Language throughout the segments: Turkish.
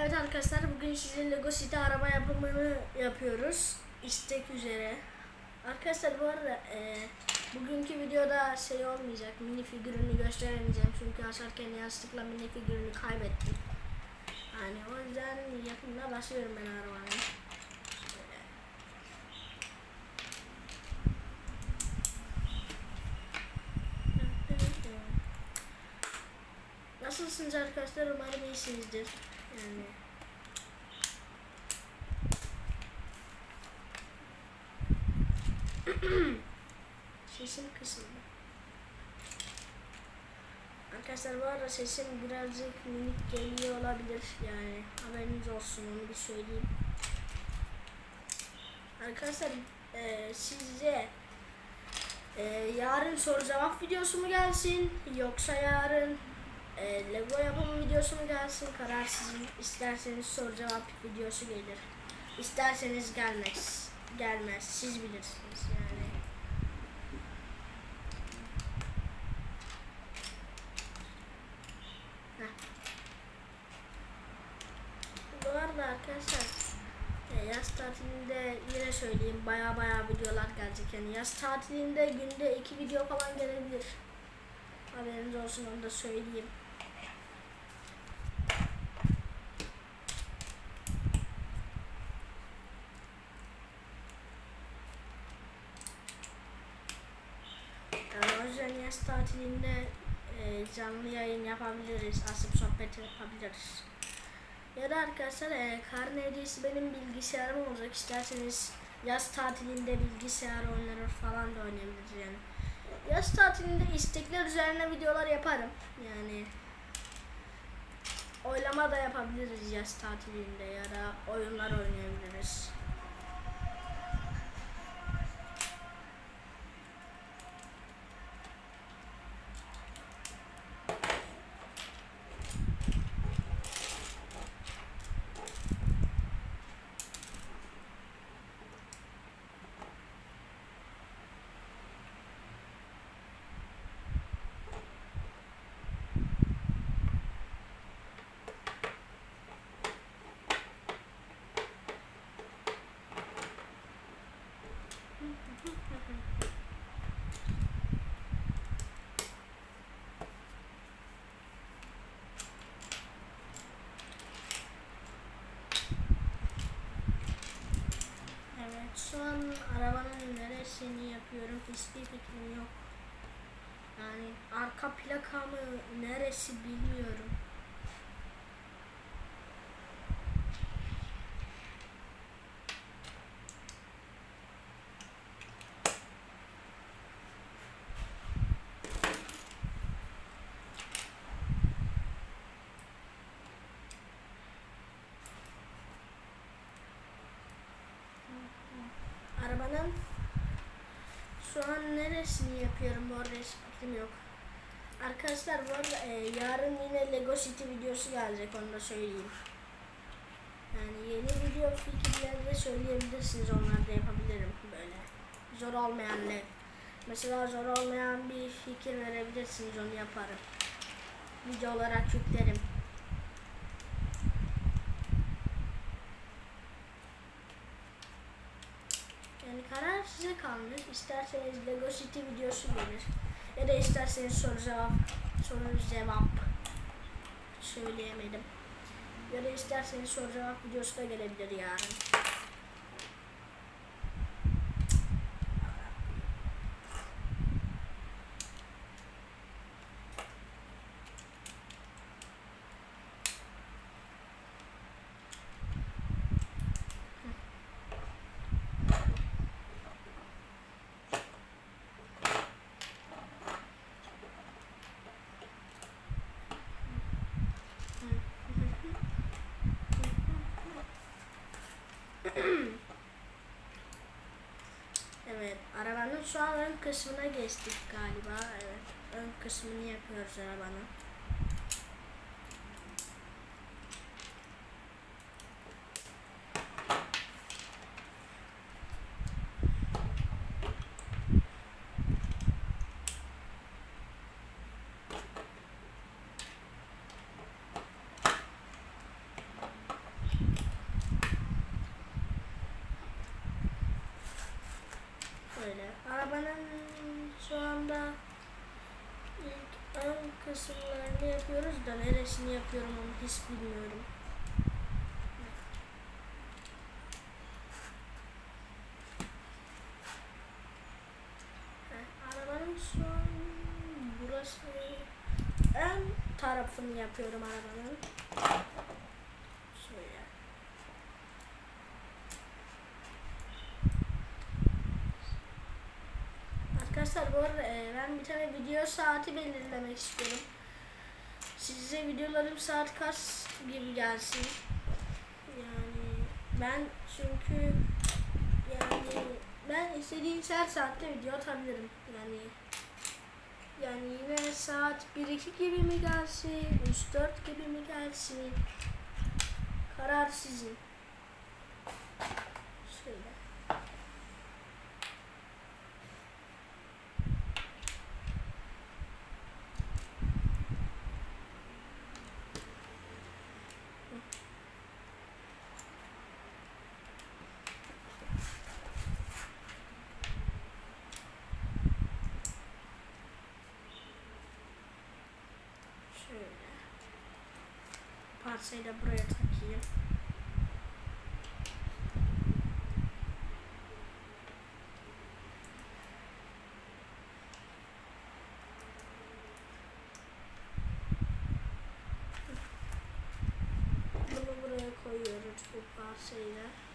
Evet arkadaşlar bugün size Lego City araba yapımını yapıyoruz. İstek üzere. Arkadaşlar bu arada e, bugünkü videoda şey olmayacak. Mini figürünü gösteremeyeceğim. Çünkü açarken yanlışlıkla mini figürünü kaybettim. Yani o yüzden yakında başlıyorum ben arabanın. Şöyle. Nasılsınız arkadaşlar? Umarım iyisinizdir. Sesim kısıldı. Arkadaşlar bu arada sesim birazcık minik geliyor olabilir. Yani haberiniz olsun onu bir söyleyeyim. Arkadaşlar e, size e, yarın soru cevap videosu mu gelsin yoksa yarın e, Lego yapımı videosu mu gelsin karar sizin. İsterseniz soru cevap videosu gelir. İsterseniz gelmez. Gelmez. Siz bilirsiniz yani. Bu arada arkadaşlar e, yaz tatilinde yine söyleyeyim baya baya videolar gelecek yani yaz tatilinde günde iki video falan gelebilir. Haberiniz olsun onu da söyleyeyim. Yani o yüzden yaz tatilinde e, canlı yayın yapabiliriz, asıp sohbet yapabiliriz. Ya da arkadaşlar e, karne hediyesi benim bilgisayarım olacak. İsterseniz yaz tatilinde bilgisayar oyunları falan da oynayabiliriz yani. Yaz tatilinde istekler üzerine videolar yaparım. Yani oylama da yapabiliriz yaz tatilinde ya da oyunlar oynayabiliriz. Evet şu an arabanın neresini yapıyorum hiçbir fikrim yok. Yani arka plakamı neresi bilmiyorum. Arabanın şu an neresini yapıyorum bu arada hiç fikrim yok. Arkadaşlar bu arada e, yarın yine Lego City videosu gelecek onu da söyleyeyim. Yani yeni video fikirleri de söyleyebilirsiniz onlar da yapabilirim böyle. Zor olmayan ne? Mesela zor olmayan bir fikir verebilirsiniz onu yaparım. Video olarak yüklerim. Yani karar size kalmış. İsterseniz Lego City videosu gelir. Ya da isterseniz soru cevap, soru cevap söyleyemedim. Ya da isterseniz soru cevap videosu da gelebilir yarın. Evet, arabanın şu an ön kısmına geçtik galiba. Evet, ön kısmını yapıyoruz arabanın. Yapıyoruz da neresini yapıyorum onu hiç bilmiyorum. Arabanın son burası ön tarafını yapıyorum arabanın. Arkadaşlar bu arada e, ben bir tane video saati belirlemek istiyorum. Size videolarım saat kaç gibi gelsin? Yani ben çünkü yani ben istediğim her saatte video atabilirim. Yani yani yine saat 1-2 gibi mi gelsin, 3-4 gibi mi gelsin? Karar sizin. Şöyle. Şöyle. Parçayı da buraya takayım. Bunu buraya koyuyoruz bu parçayla. Şöyle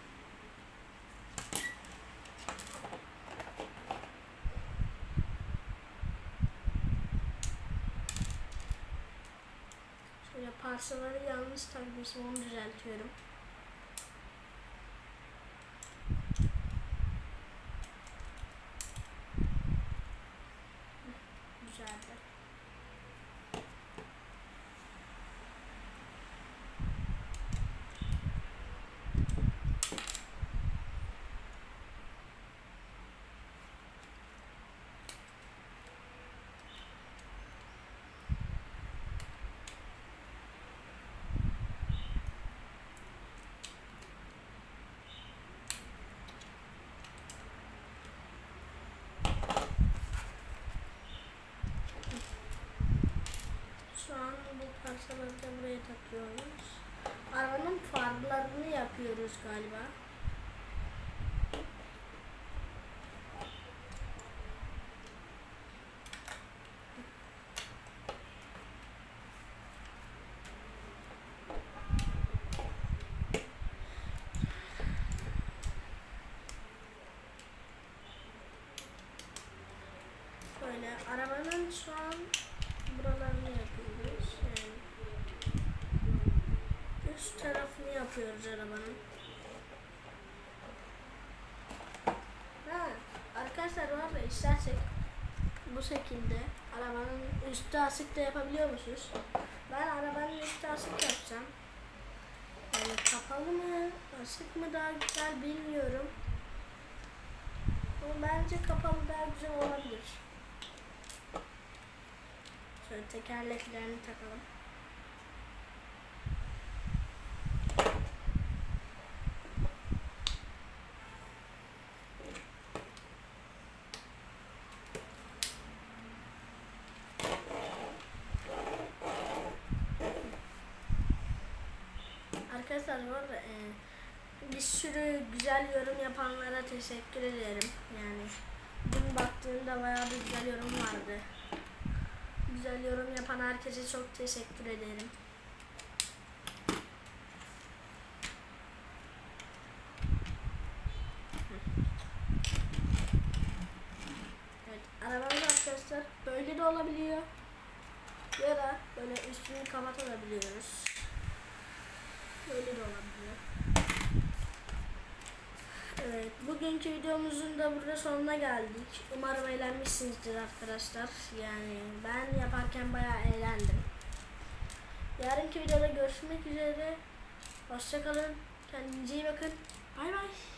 parçaları yanlış takmışım onu düzeltiyorum. Güzeldi. Şu an bu parçaları da buraya takıyoruz. Arabanın farlarını yapıyoruz galiba. Böyle arabanın şu an buralarını yapıyoruz. Yani üst tarafını yapıyoruz arabanın. Ha, arkadaşlar var da istersek bu şekilde arabanın üstü asık da yapabiliyormuşuz. Ben arabanın üstü asık yapacağım. Yani kapalı mı, asık mı daha güzel bilmiyorum. Ama bence kapalı daha güzel olabilir. Şöyle tekerleklerini takalım. Arkadaşlar bu arada e, bir sürü güzel yorum yapanlara teşekkür ederim. Yani dün baktığımda bayağı bir güzel yorum vardı. Güzel yorum yapan herkese çok teşekkür ederim. Evet, arabamız arkadaşlar böyle de olabiliyor. Ya da böyle üstünü kapatabiliyoruz. Böyle de olabiliyor. Evet, bugünkü videomuzun da burada sonuna geldik. Umarım eğlenmişsinizdir arkadaşlar. Yani ben yaparken bayağı eğlendim. Yarınki videoda görüşmek üzere. Hoşçakalın. Kendinize iyi bakın. Bay bay.